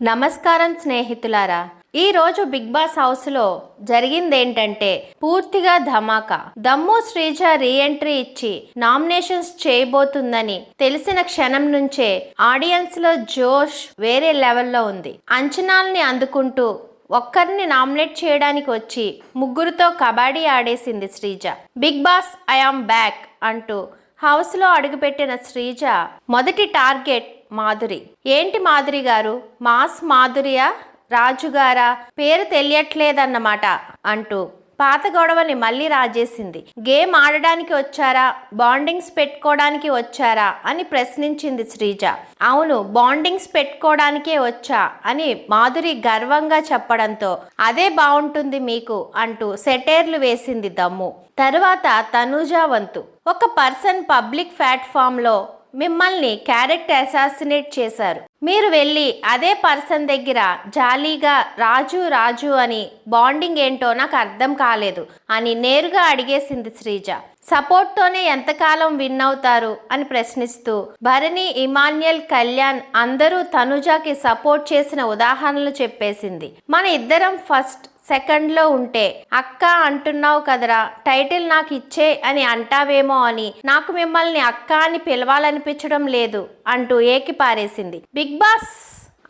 నమస్కారం స్నేహితులారా ఈ రోజు బిగ్ బాస్ హౌస్లో జరిగిందేంటంటే పూర్తిగా ధమాకా. దమ్ము శ్రీజ రీఎంట్రీ ఇచ్చి నామినేషన్స్ చేయబోతుందని తెలిసిన క్షణం నుంచే ఆడియన్స్లో జోష్ వేరే లెవెల్లో ఉంది. అంచనాల్ని అందుకుంటూ ఒక్కరిని నామినేట్ చేయడానికి వచ్చి ముగ్గురితో kabaddi ఆడేసింది Sreeja. Big Boss I am back అంటూ హౌస్లో అడుగుపెట్టిన శ్రీజ మొదటి టార్గెట్ మాధురి. ఏంటి మాధురి గారు? మాస్ మాధురియా? రాజుగారా? పేరు తెలియట్లేదన్నమాట అంటూ పాత గొడవని మళ్ళీ రాజేసింది. గేమ్ ఆడడానికి వచ్చారా? బాండింగ్స్ పెట్టుకోవడానికి వచ్చారా? అని ప్రశ్నించింది శ్రీజ. అవును బాండింగ్స్ పెట్టుకోవడానికే వచ్చా? అని మాధురి గర్వంగా చెప్పడంతో అదే బాగుంటుంది మీకు అంటూ సెటైర్లు వేసింది దమ్ము. తరువాత తనూజ వంతు ఒక పర్సన్ పబ్లిక్ ప్లాట్ఫామ్లో మిమ్మల్ని క్యారెక్టర్ అసాసినేట్ చేశారు. మీరు వెళ్ళి అదే పర్సన్ దగ్గర జాలీగా రాజు రాజు అని బాండింగ్ ఏంటో నాకు అర్థం కాలేదు అని నేరుగా అడిగేసింది శ్రీజ. సపోర్ట్తోనే ఎంతకాలం విన్ అవుతారు అని ప్రశ్నిస్తూ భరణి ఇమాన్యుయల్ కళ్యాణ్ అందరూ తనుజాకి సపోర్ట్ చేసిన ఉదాహరణలు చెప్పేసింది. మన ఇద్దరం ఫస్ట్ సెకండ్లో ఉంటే అక్క అంటున్నావు కదరా టైటిల్ నాకు ఇచ్చే అని అంటావేమో అని నాకు మిమ్మల్ని అక్క అని పిలవాలనిపించడం లేదు అంటూ ఏకి పారేసింది బిగ్ బాస్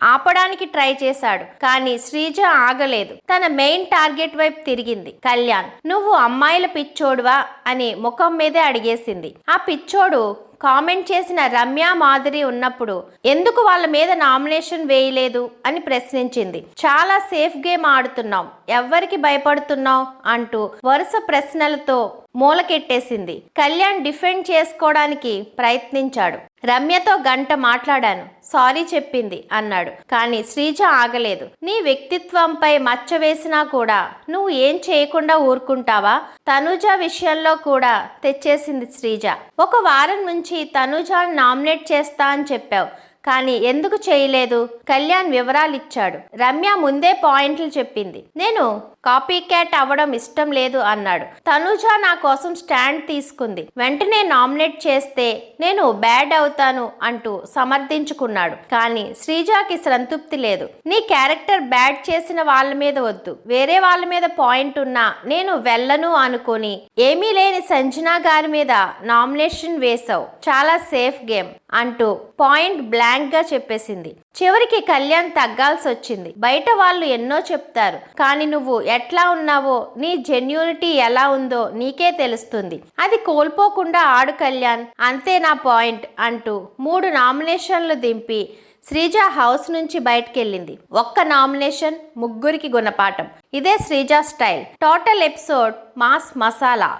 ఆపడానికి ట్రై చేశాడు కానీ శ్రీజ ఆగలేదు. తన మెయిన్ టార్గెట్ వైపు తిరిగింది కళ్యాణ్. నువ్వు అమ్మాయిల పిచ్చోడువా? అని ముఖం మీదే అడిగేసింది. ఆ పిచ్చోడు కామెంట్ చేసిన రమ్య మాధురి ఉన్నప్పుడు ఎందుకు వాళ్ళ మీద నామినేషన్ వేయలేదు? అని ప్రశ్నించింది. చాలా సేఫ్ గేమ్ ఆడుతున్నాం. ఎవ్వరికి భయపడుతున్నావు? అంటూ వరుస ప్రశ్నలతో మూలకెట్టేసింది. కళ్యాణ్ డిఫెండ్ చేసుకోవడానికి ప్రయత్నించాడు. రమ్యతో గంట మాట్లాడాను. సారీ చెప్పింది అన్నాడు. కానీ శ్రీజ ఆగలేదు. నీ వ్యక్తిత్వంపై మచ్చ వేసినా కూడా నువ్వు ఏం చేయకుండా ఊరుకుంటావా? తనుజ విషయంలో కూడా తెచ్చేసింది శ్రీజ. ఒక వారం నుంచి తనుజాను నామినేట్ చేస్తా అని చెప్పావు. కానీ ఎందుకు చేయలేదు? కళ్యాణ్ వివరాలు ఇచ్చాడు రమ్య ముందే పాయింట్లు చెప్పింది. నేను కాపీ క్యాట్ అవ్వడం ఇష్టం లేదు అన్నాడు. తనుజ నా కోసం స్టాండ్ తీసుకుంది. వెంటనే నామినేట్ చేస్తే నేను బ్యాడ్ అవుతాను అంటూ సమర్థించుకున్నాడు. కానీ శ్రీజాకి సంతృప్తి లేదు. నీ క్యారెక్టర్ బ్యాడ్ చేసిన వాళ్ళ మీద వద్దు. వేరే వాళ్ళ మీద పాయింట్ ఉన్నా నేను వెళ్ళను అనుకొని ఏమీ లేని సంజనా గారి మీద నామినేషన్ వేశావు. చాలా సేఫ్ గేమ్. అంటూ పాయింట్ బ్లాంక్గా చెప్పేసింది. చివరికి కళ్యాణ్ తగ్గాల్సి వచ్చింది బయట వాళ్ళు ఎన్నో చెప్తారు. కానీ నువ్వు ఎట్లా ఉన్నావో నీ జెన్యూనిటీ ఎలా ఉందో నీకే తెలుస్తుంది. అది కోల్పోకుండా ఆడు కళ్యాణ్ అంతే నా పాయింట్ అంటూ మూడు నామినేషన్లు దింపి శ్రీజ హౌస్ నుంచి బయటకెళ్ళింది. ఒక్క నామినేషన్ ముగ్గురికి గుణపాఠం. ఇదే Sreeja style. Total episode mass masala.